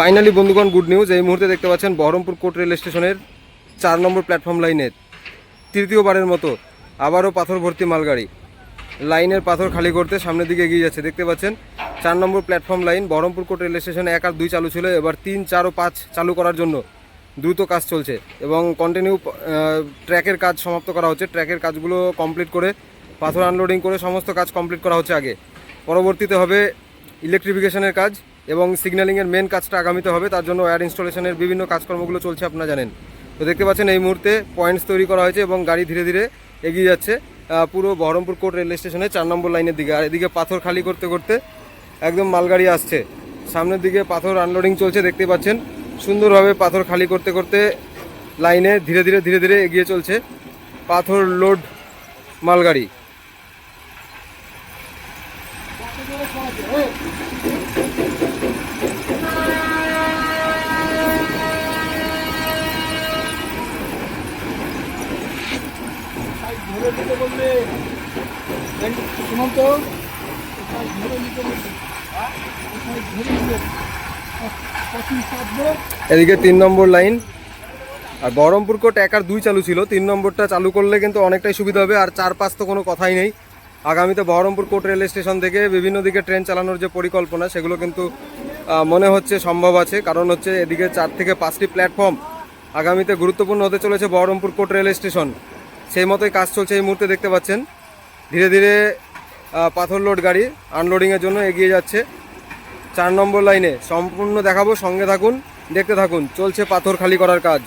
Finally বন্ধুগণ good news এই মুহূর্তে দেখতে পাচ্ছেন বহরমপুর কোর্ট রেল স্টেশনের চার নম্বর প্ল্যাটফর্ম লাইনের তৃতীয়বারের মতো আবারও পাথর ভর্তি মালগাড়ি। লাইনের পাথর খালি করতে সামনের দিকে এগিয়ে যাচ্ছে। দেখতে পাচ্ছেন, চার নম্বর platform line Baharampur court rail স্টেশনে এক আর দুই চালু ছিল। এবার তিন, চার ও পাঁচ চালু করার জন্য দ্রুত কাজ চলছে এবং কন্টিনিউ ট্র্যাকের কাজ সমাপ্ত করা হচ্ছে। ট্র্যাকের কাজগুলো কমপ্লিট করে, পাথর আনলোডিং করে সমস্ত কাজ কমপ্লিট করা হচ্ছে আগে। পরবর্তীতে হবে ইলেকট্রিফিকেশনের কাজ। এবং সিগন্যালিংয়ের মেন কাজটা আগামীতে হবে, তার জন্য ওয়্যার ইনস্টলেশনের বিভিন্ন কাজকর্মগুলো চলছে আপনারা জানেন। তো দেখতে পাচ্ছেন এই মুহূর্তে পয়েন্টস তৈরি করা হয়েছে এবং গাড়ি ধীরে ধীরে এগিয়ে যাচ্ছে পুরো বহরমপুর কোর্ট রেল স্টেশনে চার নম্বর লাইনের দিকে। আর এদিকে পাথর খালি করতে করতে একদম মালগাড়ি আসছে। সামনের দিকে পাথর আনলোডিং চলছে, দেখতে পাচ্ছেন। সুন্দরভাবে পাথর খালি করতে করতে লাইনে ধীরে ধীরে ধীরে ধীরে এগিয়ে চলছে পাথর লোড মালগাড়ি। এদিকে তিন নম্বর লাইন। আর বহরমপুর কোর্ট এক আর দুই চালু ছিল। তিন নম্বরটা চালু করলে কিন্তু অনেকটাই সুবিধা হবে, আর চার পাঁচ তো কোনো কথাই নেই। আগামীতে বহরমপুর কোর্ট রেল স্টেশন থেকে বিভিন্ন দিকে ট্রেন চালানোর যে পরিকল্পনা, সেগুলো কিন্তু মনে হচ্ছে সম্ভব আছে। কারণ হচ্ছে এদিকে চার থেকে পাঁচটি প্ল্যাটফর্ম আগামীতে গুরুত্বপূর্ণ হতে চলেছে বহরমপুর কোর্ট রেল স্টেশন। সেই মতোই কাজ চলছে এই মুহূর্তে দেখতে পাচ্ছেন। ধীরে ধীরে পাথর লোড গাড়ি আনলোডিংয়ের জন্য এগিয়ে যাচ্ছে। চার নম্বর লাইনে সম্পূর্ণ দেখাবো, সঙ্গে থাকুন, দেখতে থাকুন, চলছে পাথর খালি করার কাজ।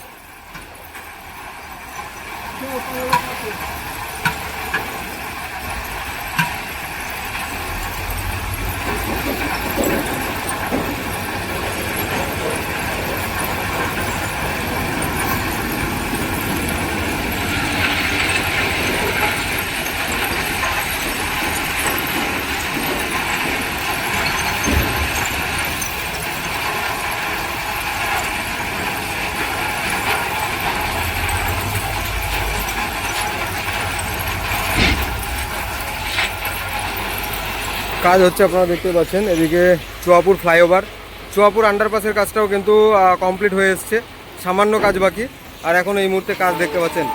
কাজ হচ্ছে, আপনারা দেখতে পাচ্ছেন, এদিকে চুয়াপুর ফ্লাইওভার। চুয়াপুর আন্ডারপাসের কাজটাও কিন্তু কমপ্লিট হয়ে এসছে। সামান্য কাজ বাকি। আর এখন এই মুহূর্তে কাজ দেখতে পাচ্ছেন।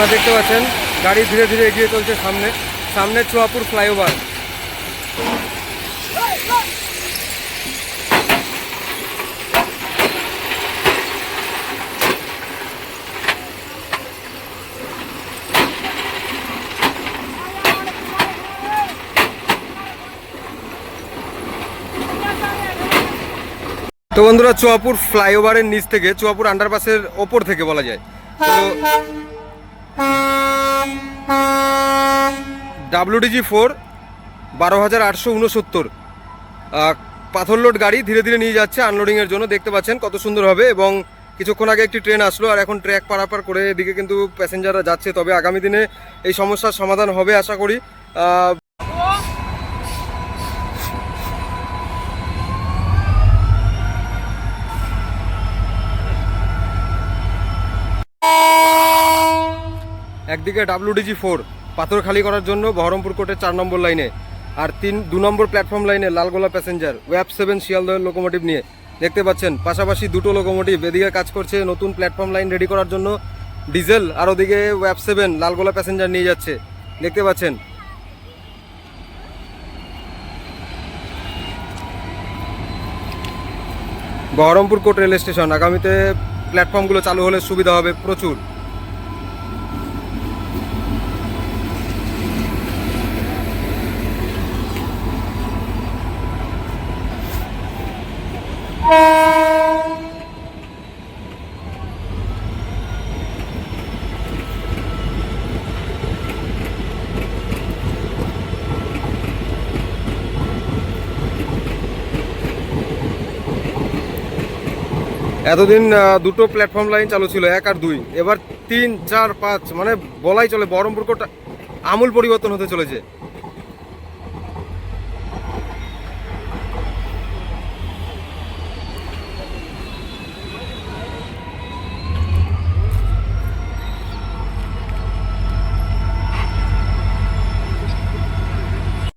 আপনারা দেখতে পাচ্ছেন, গাড়ি ধীরে ধীরে এগিয়ে চলছে সামনে। সামনে চুয়াপুর ফ্লাইওভার। তো বন্ধুরা, চুয়াপুর ফ্লাইওভারের নিচ থেকে, চুয়াপুর আন্ডারপাসের ওপর থেকে বলা যায়। তো ডাব্লিউডিজি ফোর বারো হাজার আটশো উনসত্তর। পাথর লোড গাড়ি ধীরে ধীরে নিয়ে যাচ্ছে আনলোডিংয়ের জন্য। দেখতে পাচ্ছেন কত সুন্দর হবে এবং কিছুক্ষণ আগে একটি ট্রেন আসলো আর এখন ট্র্যাক পারাপার করে এদিকে কিন্তু প্যাসেঞ্জাররা যাচ্ছে। তবে আগামী দিনে এই সমস্যার সমাধান হবে আশা করি। একদিকে ডাব্লিউডিজি ফোর, পাথর খালি করার জন্য বহরমপুর কোর্টের চার নম্বর লাইনে, আর তিন, দু নম্বর প্ল্যাটফর্ম লাইনে লালগোলা প্যাসেঞ্জার, ওয়েব সেভেন শিয়ালদহের লোকোমোটিভ নিয়ে। দেখতে পাচ্ছেন, পাশাপাশি দুটো লোকোমোটিভ, এদিকে কাজ করছে নতুন প্ল্যাটফর্ম লাইন রেডি করার জন্য। ডিজেল, আর ওদিকে ওয়েব সেভেন লালগোলা প্যাসেঞ্জার নিয়ে যাচ্ছে। দেখতে পাচ্ছেন। বহরমপুর কোর্ট রেল স্টেশন আগামীতে প্ল্যাটফর্মগুলো চালু হলে সুবিধা হবে প্রচুর। এতদিন দুটো প্ল্যাটফর্ম লাইন চালু ছিল, এক আর দুই। এবার তিন, চার, পাঁচ মানে বলাই চলে, বহরমপুর কোর্ট আমূল পরিবর্তন হতে চলেছে।